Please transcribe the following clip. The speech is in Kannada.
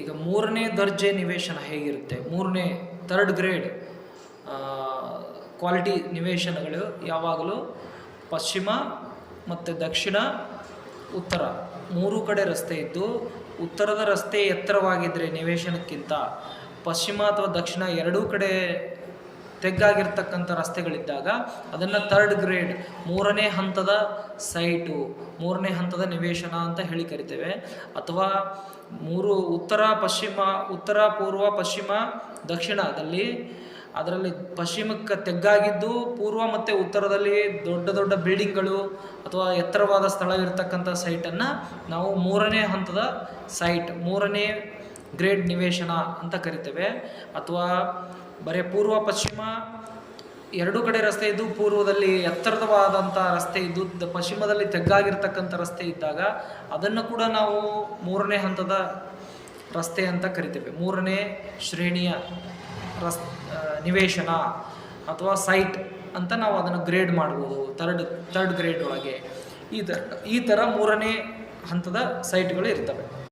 ಈಗ ಮೂರನೇ ದರ್ಜೆ ನಿವೇಶನ ಹೇಗಿರುತ್ತೆ? ಮೂರನೇ ಥರ್ಡ್ ಗ್ರೇಡ್ ಕ್ವಾಲಿಟಿ ನಿವೇಶನಗಳು ಯಾವಾಗಲೂ ಪಶ್ಚಿಮ ಮತ್ತು ದಕ್ಷಿಣ, ಉತ್ತರ. ಮೂರು ಕಡೆ ರಸ್ತೆ ಇದ್ದು, ಉತ್ತರದ ರಸ್ತೆ ಎತ್ತರವಾಗಿದ್ದರೆ ನಿವೇಶನಕ್ಕಿಂತ ಪಶ್ಚಿಮ ಅಥವಾ ದಕ್ಷಿಣ ಎರಡೂ ಕಡೆ ತೆಗ್ಗಾಗಿರ್ತಕ್ಕಂಥ ರಸ್ತೆಗಳಿದ್ದಾಗ ಅದನ್ನು ಥರ್ಡ್ ಗ್ರೇಡ್ ಮೂರನೇ ಹಂತದ ಸೈಟು ಮೂರನೇ ಹಂತದ ನಿವೇಶನ ಅಂತ ಹೇಳಿ ಕರಿತೇವೆ. ಅಥವಾ ಮೂರು ಉತ್ತರ, ಪಶ್ಚಿಮ, ಉತ್ತರ, ಪೂರ್ವ, ಪಶ್ಚಿಮ ದಕ್ಷಿಣದಲ್ಲಿ ಅದರಲ್ಲಿ ಪಶ್ಚಿಮಕ್ಕೆ ತೆಗ್ಗಾಗಿದ್ದು ಪೂರ್ವ ಮತ್ತು ಉತ್ತರದಲ್ಲಿ ದೊಡ್ಡ ದೊಡ್ಡ ಬಿಲ್ಡಿಂಗ್ಗಳು ಅಥವಾ ಎತ್ತರವಾದ ಸ್ಥಳವಿರ್ತಕ್ಕಂಥ ಸೈಟನ್ನು ನಾವು ಮೂರನೇ ಹಂತದ ಸೈಟ್ ಮೂರನೇ ಗ್ರೇಡ್ ನಿವೇಶನ ಅಂತ ಕರಿತೇವೆ. ಅಥವಾ ಬರೀ ಪೂರ್ವ, ಪಶ್ಚಿಮ, ಎರಡು ಕಡೆ ರಸ್ತೆ ಇದ್ದು ಪೂರ್ವದಲ್ಲಿ ಎತ್ತರದವಾದಂಥ ರಸ್ತೆ ಇದ್ದು ಪಶ್ಚಿಮದಲ್ಲಿ ತೆಗ್ಗಾಗಿರ್ತಕ್ಕಂಥ ರಸ್ತೆ ಇದ್ದಾಗ ಅದನ್ನು ಕೂಡ ನಾವು ಮೂರನೇ ಹಂತದ ರಸ್ತೆ ಅಂತ ಕರಿತೇವೆ. ಮೂರನೇ ಶ್ರೇಣಿಯ ರಸ್ ನಿವೇಶನ ಅಥವಾ ಸೈಟ್ ಅಂತ ನಾವು ಅದನ್ನು ಗ್ರೇಡ್ ಮಾಡ್ಬೋದು. ಥರ್ಡ್ ಥರ್ಡ್ ಗ್ರೇಡ್ ಒಳಗೆ. ಈ ಥರ ಈ ಥರ ಮೂರನೇ ಹಂತದ ಸೈಟ್ಗಳು ಇರ್ತವೆ.